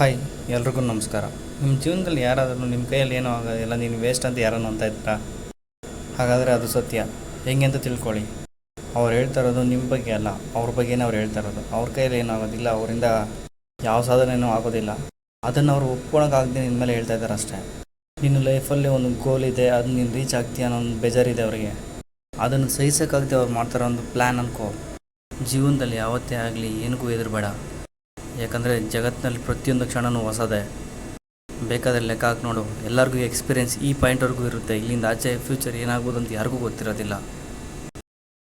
Hi, ಎಲ್ರಿಗೂ ನಮಸ್ಕಾರ. ನಿಮ್ಮ ಜೀವನದಲ್ಲಿ ಯಾರಾದರೂ ನಿಮ್ಮ ಕೈಯಲ್ಲಿ ಏನೂ ಆಗೋದಿಲ್ಲ ನೀನು ವೇಸ್ಟ್ ಅಂತ ಯಾರನ್ನು ಅಂತ ಇದ್ದೀರಾ? ಹಾಗಾದರೆ ಅದು ಸತ್ಯ. ಹೆಂಗೆ ಅಂತ ತಿಳ್ಕೊಳ್ಳಿ. ಅವ್ರು ಹೇಳ್ತಾ ಇರೋದು ನಿಮ್ಮ ಬಗ್ಗೆ ಅಲ್ಲ, ಅವ್ರ ಬಗ್ಗೆನೇ ಅವ್ರು ಹೇಳ್ತಾ ಇರೋದು. ಅವ್ರ ಕೈಯಲ್ಲಿ ಏನೂ ಆಗೋದಿಲ್ಲ, ಅವರಿಂದ ಯಾವ ಸಾಧನೆಯೂ ಆಗೋದಿಲ್ಲ. ಅದನ್ನು ಅವರು ಒಪ್ಕೊಳಕ್ಕಾಗದೆ ನಿನ್ನ ಮೇಲೆ ಹೇಳ್ತಾ ಇದ್ದಾರೆ ಅಷ್ಟೇ. ನಿನ್ನ ಲೈಫಲ್ಲಿ ಒಂದು ಗೋಲ್ ಇದೆ ಅದು ನೀನು ರೀಚ್ ಆಗ್ತೀಯ ಅನ್ನೋ ಒಂದು ಬೇಜಾರಿದೆ ಅವರಿಗೆ. ಅದನ್ನು ಸಹಿಸೋಕ್ಕಾಗದೆ ಅವ್ರು ಮಾಡ್ತಾರೋ ಒಂದು ಪ್ಲ್ಯಾನ್ ಅನ್ಕೋ. ಜೀವನದಲ್ಲಿ ಯಾವತ್ತೇ ಆಗಲಿ, ಏನಕ್ಕೂ ಹೆದರಬೇಡ. ಯಾಕಂದರೆ ಜಗತ್ತಿನಲ್ಲಿ ಪ್ರತಿಯೊಂದು ಕ್ಷಣವೂ ಹೊಸದೇ. ಬೇಕಾದರೆ ಲೆಕ್ಕ ಹಾಕಿ ನೋಡು. ಎಲ್ಲರಿಗೂ ಎಕ್ಸ್ಪೀರಿಯೆನ್ಸ್ ಈ ಪಾಯಿಂಟ್ವರೆಗೂ ಇರುತ್ತೆ. ಇಲ್ಲಿಂದ ಆಚೆ ಫ್ಯೂಚರ್ ಏನಾಗ್ಬೋದು ಅಂತ ಯಾರಿಗೂ ಗೊತ್ತಿರೋದಿಲ್ಲ.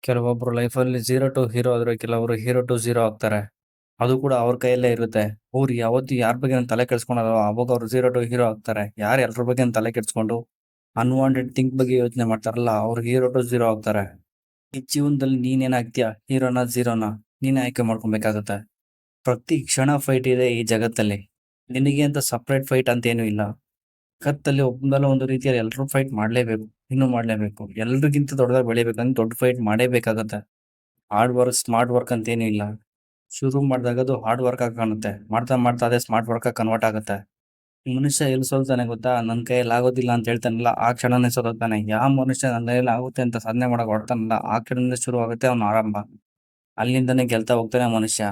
ಕೆಲವೊಬ್ಬರು ಲೈಫಲ್ಲಿ ಝೀರೋ ಟು ಹೀರೋ ಆದರೆ ಕೆಲವರು ಹೀರೋ ಟು ಝೀರೋ ಆಗ್ತಾರೆ. ಅದು ಕೂಡ ಅವ್ರ ಕೈಯಲ್ಲೇ ಇರುತ್ತೆ. ಅವ್ರು ಯಾವತ್ತು ಯಾರ ಬಗ್ಗೆ ತಲೆ ಕೆಡಿಸ್ಕೊಳಲ್ಲ ಅವಾಗ ಅವರು ಝೀರೋ ಟು ಹೀರೋ ಆಗ್ತಾರೆ. ಯಾರು ಎಲ್ಲರ ಬಗ್ಗೆ ತಲೆ ಕೆಡಿಸ್ಕೊಂಡು ಅನ್ವಾಂಟೆಡ್ ಥಿಂಕ್ ಬಗ್ಗೆ ಯೋಚನೆ ಮಾಡ್ತಾರಲ್ಲ, ಅವ್ರು ಹೀರೋ ಟು ಝೀರೋ ಆಗ್ತಾರೆ. ಈ ಜೀವನದಲ್ಲಿ ನೀನೇನಾಗ್ತೀಯಾ ಹೀರೋನ ಝೀರೋನ ನೀನೇ ಆಯ್ಕೆ ಮಾಡ್ಕೊಬೇಕಾಗತ್ತೆ. ಪ್ರತಿ ಕ್ಷಣ ಫೈಟ್ ಇದೆ ಈ ಜಗತ್ತಲ್ಲಿ. ನಿನಗೆ ಅಂತ ಸಪ್ರೇಟ್ ಫೈಟ್ ಅಂತ ಏನು ಇಲ್ಲ. ಕತ್ತಲ್ಲಿ ಒಬ್ಬಲ್ಲ ಒಂದು ರೀತಿಯಲ್ಲಿ ಎಲ್ಲರೂ ಫೈಟ್ ಮಾಡಲೇಬೇಕು, ಇನ್ನೂ ಮಾಡಲೇಬೇಕು. ಎಲ್ರಿಗಿಂತ ದೊಡ್ಡದಾಗಿ ಬೆಳಿಬೇಕಂದ್ರೆ ದೊಡ್ಡ ಫೈಟ್ ಮಾಡೇಬೇಕಾಗತ್ತೆ. ಹಾರ್ಡ್ ವರ್ಕ್ ಸ್ಮಾರ್ಟ್ ವರ್ಕ್ ಅಂತ ಏನೂ ಇಲ್ಲ. ಶುರು ಮಾಡಿದಾಗ ಅದು ಹಾರ್ಡ್ ವರ್ಕ್ ಆಗಿ ಕಾಣುತ್ತೆ. ಮಾಡ್ತಾ ಮಾಡ್ತಾ ಅದೇ ಸ್ಮಾರ್ಟ್ ವರ್ಕ್ ಆಗಿ ಕನ್ವರ್ಟ್ ಆಗುತ್ತೆ. ಮನುಷ್ಯ ಎಲ್ಲಿ ಸೋಲ್ತಾನೆ ಗೊತ್ತಾ? ನನ್ನ ಕೈಯಲ್ಲಿ ಆಗೋದಿಲ್ಲ ಅಂತ ಹೇಳ್ತಾನಲ್ಲ, ಆ ಕ್ಷಣನೇ ಸೋಲ್ತಾನೆ. ಯಾವ ಮನುಷ್ಯ ನನ್ನ ಕೈಯಲ್ಲಿ ಆಗುತ್ತೆ ಅಂತ ಸಾಧನೆ ಮಾಡಕ್ ಹೊಡ್ತಾನಲ್ಲ ಆ ಕ್ಷಣದಿಂದ ಶುರು ಆಗುತ್ತೆ ಅವನ ಆರಂಭ. ಅಲ್ಲಿಂದನೇ ಗೆಲ್ತಾ ಹೋಗ್ತಾನೆ ಮನುಷ್ಯ.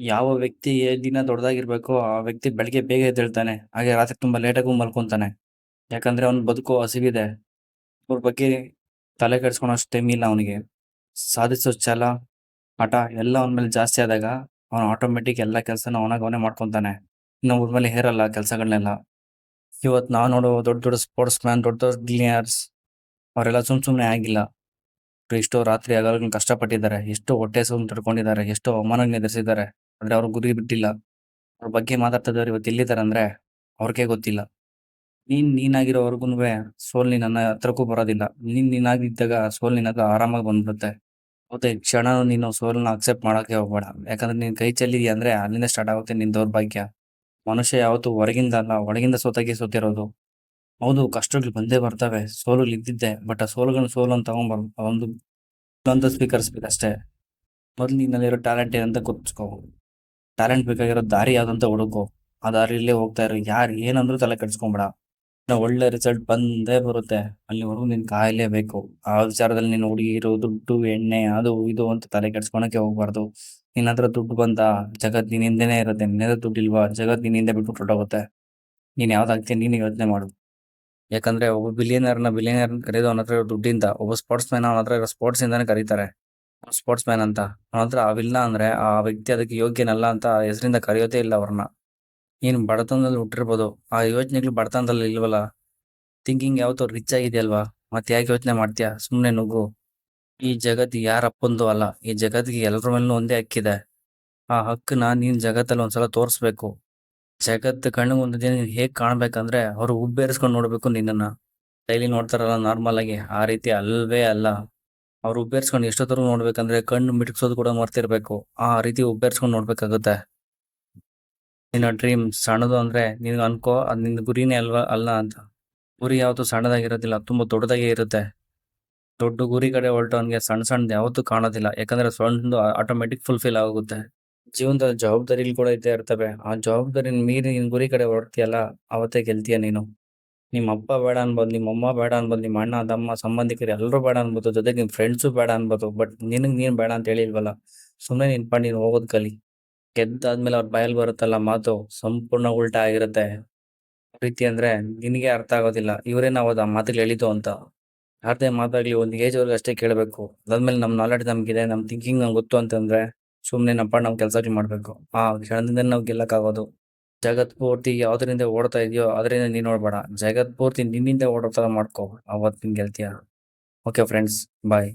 ಯಾವ ವ್ಯಕ್ತಿ ದಿನ ದೊಡ್ಡದಾಗಿರ್ಬೇಕು ಆ ವ್ಯಕ್ತಿ ಬೆಳಿಗ್ಗೆ ಬೇಗ ಎದ್ದೇಳ್ತಾನೆ. ಹಾಗೆ ರಾತ್ರಿ ತುಂಬಾ ಲೇಟಾಗೂ ಮಲ್ಕೊಂತಾನೆ. ಯಾಕಂದ್ರೆ ಅವ್ನ ಬದುಕು ಹಸಿವಿದೆ. ಅವ್ರ ಬಗ್ಗೆ ತಲೆ ಕೆಡಿಸ್ಕೊಳೋಷ್ಟು ಟೈಮ್ ಇಲ್ಲ ಅವನಿಗೆ. ಸಾಧಿಸೋ ಛಲ, ಹಠ ಎಲ್ಲ ಅವನ ಮೇಲೆ ಜಾಸ್ತಿ ಆದಾಗ ಅವನು ಆಟೋಮೆಟಿಕ್ ಎಲ್ಲ ಕೆಲಸನ ಅವನಾಗ ಅವನೇ ಮಾಡ್ಕೊಂತಾನೆ. ಇನ್ನ ಅವ್ರ ಮೇಲೆ ಹೇರಲ್ಲ ಕೆಲಸಗಳನ್ನೆಲ್ಲ ಇವತ್ತು ನಾವು ನೋಡೋ ದೊಡ್ಡ ದೊಡ್ಡ ಸ್ಪೋರ್ಟ್ಸ್ ಮ್ಯಾನ್ ದೊಡ್ಡ ದೊಡ್ಡ ಗ್ಲಿಯರ್ಸ್ ಅವರೆಲ್ಲ ಸುಮ್ ಸುಮ್ಮನೆ ಆಗಿಲ್ಲ. ಎಷ್ಟೋ ರಾತ್ರಿ ಹಗಲು ಕಷ್ಟಪಟ್ಟಿದ್ದಾರೆ. ಎಷ್ಟೋ ಹೊಟ್ಟೆ ಸುಮ್ ತಡ್ಕೊಂಡಿದ್ದಾರೆ. ಎಷ್ಟೋ ಅವಮಾನ ಎದುರಿಸಿದ್ದಾರೆ. ಆದ್ರೆ ಅವ್ರ ಗುರಿ ಬಿಟ್ಟಿಲ್ಲ. ಅವ್ರ ಬಗ್ಗೆ ಮಾತಾಡ್ತಿದ್ದವ್ರು ಇವತ್ತು ಎಲ್ಲಿದ್ದಾರೆ ಅಂದ್ರೆ ಅವ್ರಿಗೆ ಗೊತ್ತಿಲ್ಲ. ನೀನ್ ನೀನಾಗಿರೋವರೆಗೂ ಸೋಲ್ ನನ್ನ ಹತ್ರಕ್ಕೂ ಬರೋದಿಲ್ಲ. ನೀನ್ ನೀನಾಗಿದ್ದಾಗ ಸೋಲ್ ನಿನ್ನ ಹತ್ರ ಆರಾಮಾಗಿ ಬಂದ್ಬಿಡುತ್ತೆ. ಮತ್ತೆ ಕ್ಷಣ ನೀನು ಸೋಲ್ನ ಅಕ್ಸೆಪ್ಟ್ ಮಾಡಕ್ಕೆ ಹೋಗ್ಬೇಡ. ಯಾಕಂದ್ರೆ ನೀನ್ ಕೈ ಚೆಲ್ಲಿದ್ಯಾ ಅಂದ್ರೆ ಅಲ್ಲಿಂದ ಸ್ಟಾರ್ಟ್ ಆಗುತ್ತೆ ನಿನ್ ದೌರ್ಭಾಗ್ಯ. ಮನುಷ್ಯ ಯಾವತ್ತು ಹೊರಗಿಂದ ಅಲ್ಲ, ಒಳಗಿಂದ ಸೋತಾಗಿ ಸೋತಿರೋದು. ಹೌದು, ಕಷ್ಟಗಳು ಬಂದೇ ಬರ್ತವೆ. ಸೋಲುಗಳು ಇದ್ದಿದ್ದೆ ಬಟ್ ಆ ಸೋಲುಗಳನ್ನ ಸೋಲು ಅಂತ ತಗೊಂಡ್ಬಾರ್ದು ಒಂದು ಸ್ವೀಕರಿಸ್ಬೇಕಷ್ಟೇ. ಮೊದ್ಲು ನಿನ್ನಲ್ಲಿರೋ ಟ್ಯಾಲೆಂಟ್ ಏನಂತ ಗೊತ್ತಿಸ್ಕೋ. ಟ್ಯಾಲೆಂಟ್ ಬೇಕಾಗಿರೋ ದಾರಿ ಯಾವ್ದಂತ ಹುಡುಕು ಆ ದಾರಿಯಲ್ಲೇ ಹೋಗ್ತಾ ಇರೋ. ಯಾರು ಏನಂದ್ರೂ ತಲೆ ಕೆಡಿಸ್ಕೊಂಬೇಡ. ಒಳ್ಳೆ ರಿಸಲ್ಟ್ ಬಂದೇ ಬರುತ್ತೆ. ಅಲ್ಲಿವರೆಗೂ ನಿನ್ ಕಾಯಲೇಬೇಕು ಆ ವಿಚಾರದಲ್ಲಿ ನೀನು ಹುಡುಗಿರು, ದುಡ್ಡು, ಎಣ್ಣೆ, ಅದು, ಇದು ಅಂತ ತಲೆ ಕೆಡ್ಸ್ಕೊಳಕ್ಕೆ ಹೋಗ್ಬಾರ್ದು. ನಿನ್ನ ಹತ್ರ ದುಡ್ಡು ಬಂದ ಜಗತ್ ನಿನ್ ಇರುತ್ತೆ. ನಿನ್ನ ದುಡ್ಡು ಇಲ್ವಾ? ಜಗತ್ ನಿನ್ ಹಿಂದೆ ಬಿಟ್ಬಿಟ್ಟು ಹೊರಟೋಗುತ್ತೆ. ನೀನ್ ಯಾವ್ದಾಗ್ತೀಯ ನೀನು ಯೋಚನೆ ಮಾಡು. ಯಾಕಂದ್ರೆ ಒಬ್ಬ ಬಿಲಿಯನರ್ನ ಬಿಲಿಯನರ್ ಕರೆಯೋದು ಅವನತ್ರ ಇರೋ ದುಡ್ಡಿಂದ, ಒಬ್ಬ ಸ್ಪೋರ್ಟ್ಸ್ ಮ್ಯಾನ್ ಅವನ ಹತ್ರ ಇರೋ ಸ್ಪೋರ್ಟ್ಸ್ ಇಂದಾನೆ ಕರೀತಾರೆ. ಸ್ಪೋರ್ಟ್ಸ್ ಮ್ಯಾನ್ ಅಂತ. ಅವ್ರ ಹತ್ರ ಅವಿಲ್ಲ ಅಂದ್ರೆ ಆ ವ್ಯಕ್ತಿ ಅದಕ್ಕೆ ಯೋಗ್ಯನಲ್ಲ ಅಂತ ಹೆಸರಿಂದ ಕರೆಯೋದೇ ಇಲ್ಲ ಅವ್ರನ್ನ. ನೀನು ಬಡತನದಲ್ಲಿ ಹುಟ್ಟಿರ್ಬೋದು. ಆ ಯೋಚನೆಗಳು ಬಡತನದಲ್ಲಿ ಇಲ್ವಲ್ಲ? ಥಿಂಕಿಂಗ್ ಯಾವತ್ತೋ ರಿಚ್ ಆಗಿದೆಯಲ್ವಾ? ಮತ್ತೆ ಯಾಕೆ ಯೋಚನೆ ಮಾಡ್ತೀಯಾ? ಸುಮ್ಮನೆ ನುಗ್ಗು. ಈ ಜಗತ್ತು ಯಾರಪ್ಪಂದು ಅಲ್ಲ. ಈ ಜಗತ್ತಿಗೆ ಎಲ್ಲರ ಮೇಲೂ ಒಂದೇ ಹಕ್ಕಿದೆ ಆ ಹಕ್ಕನ್ನ ನೀನ್ ಜಗತ್ತಲ್ಲಿ ಒಂದ್ಸಲ ತೋರಿಸ್ಬೇಕು. ಜಗತ್ತು ಕಣ್ಣು ಒಂದು ದಿನ ಹೇಗ್ ಕಾಣ್ಬೇಕಂದ್ರೆ ಅವ್ರು ಉಬ್ಬೇರಿಸ್ಕೊಂಡು ನೋಡ್ಬೇಕು ನಿನ್ನನ್ನ. ಡೈಲಿ ನೋಡ್ತಾರಲ್ಲ ನಾರ್ಮಲ್ ಆಗಿ. ಆ ರೀತಿ ಅಲ್ವೇ ಅಲ್ಲ. ಅವ್ರು ಉಬ್ಬೇರ್ಸ್ಕೊಂಡು ಎಷ್ಟೊತ್ತರೂ ನೋಡ್ಬೇಕಂದ್ರೆ ಕಣ್ಣು ಮಿಟುಕಿಸೋದು ಕೂಡ ಮರ್ತಿರ್ಬೇಕು. ಆ ರೀತಿ ಉಬ್ಬೇರ್ಸ್ಕೊಂಡು ನೋಡ್ಬೇಕಾಗುತ್ತೆ. ನಿನ್ನ ಡ್ರೀಮ್ ಸಣ್ಣದು ಅಂದ್ರೆ ನೀನು ಅನ್ಕೋ, ಅದ್ ನಿನ್ನ ಗುರಿನೇ ಅಲ್ವಾ, ಅಲ್ಲ ಅಂತ. ಗುರಿ ಯಾವತ್ತು ಸಣ್ಣದಾಗಿರೋದಿಲ್ಲ ತುಂಬಾ ದೊಡ್ಡದಾಗೇ ಇರುತ್ತೆ. ದೊಡ್ಡ ಗುರಿ ಕಡೆ ಹೊರಟವನ್ಗೆ ಸಣ್ಣ ಸಣ್ಣದು ಯಾವತ್ತೂ ಕಾಣೋದಿಲ್ಲ. ಯಾಕಂದ್ರೆ ಸಣ್ಣದು ಆಟೋಮೆಟಿಕ್ ಫುಲ್ಫಿಲ್ ಆಗುತ್ತೆ ಜೀವನದ ಜವಾಬ್ದಾರಿಲಿ ಕೂಡ ಇದ್ದೇ ಇರ್ತವೆ. ಆ ಜವಾಬ್ದಾರಿನ ಮೀರಿ ನಿನ್ ಗುರಿ ಕಡೆ ಹೊರಡ್ತೀಯಲ್ಲ ಅವತ್ತೇ ಗೆಲ್ತೀಯ ನೀನು? ನಿಮ್ಮ ಅಪ್ಪ ಬೇಡ ಅನ್ಬೋದು ನಿಮ್ಮ ಅಮ್ಮ ಬೇಡ ಅನ್ಬೋದು, ನಿಮ್ಮ ಅಣ್ಣ, ತಮ್ಮ, ಸಂಬಂಧಿಕರು ಎಲ್ಲರೂ ಬೇಡ ಅನ್ಬೋದು, ಜೊತೆಗೆ ನಿಮ್ಮ ಫ್ರೆಂಡ್ಸು ಬೇಡ ಅನ್ಬೋದು ಬಟ್ ನಿನಗೆ ನೀನು ಬೇಡ ಅಂತ ಹೇಳಿಲ್ವಲ್ಲ? ಸುಮ್ಮನೆ ನಿನ್ ಪಾಡ್ ನೀನು ಹೋಗೋದು ಕಲಿ. ಗೆದ್ದಾದ್ಮೇಲೆ ಅವ್ರ ಬಾಯಲ್ಲಿ ಬರುತ್ತಲ್ಲ ಮಾತು, ಸಂಪೂರ್ಣ ಉಲ್ಟಾ ಆಗಿರುತ್ತೆ. ಪ್ರೀತಿ ರೀತಿ ಅಂದ್ರೆ ನಿನಗೆ ಅರ್ಥ ಆಗೋದಿಲ್ಲ. ಇವರೇ ನಾವು ಆ ಹೇಳಿದ್ದು ಅಂತ. ಯಾರದೇ ಮಾತಾಗ್ಲಿ ಒಂದು ಏಜ್ ವರ್ಗು ಅಷ್ಟೇ ಕೇಳಬೇಕು. ಅದಾದ್ಮೇಲೆ ನಮ್ ನಾಲೆಡ್ಜ್ ನಮ್ಗಿದೆ, ನಮ್ ಥಿಂಕಿಂಗ್ ನಮ್ಗೆ ಗೊತ್ತು ಅಂತಂದ್ರೆ ಸುಮ್ನೆ ನಮ್ಮ ಪಾಡ್ ನಾವು ಕೆಲಸಗಳು ಮಾಡ್ಬೇಕು. ಆ ಕ್ಷಣದಿಂದ ನಾವು ಗೆಲ್ಲಕ್ಕಾಗೋದು. ಜಗತ್ ಪೂರ್ತಿ ಯಾವ್ದ್ರಿಂದ ಓಡ್ತಾ ಇದೆಯೋ ಅದರಿಂದ ನೀನ್ ನೋಡ್ಬೇಡ. ಜಗತ್ ಪೂರ್ತಿ ನಿನ್ನಿಂದ ಓಡೋ ಮಾಡ್ಕೋ. ಅವತ್ತು ನಿನ್ ಗೆಲ್ತೀಯ. Okay friends bye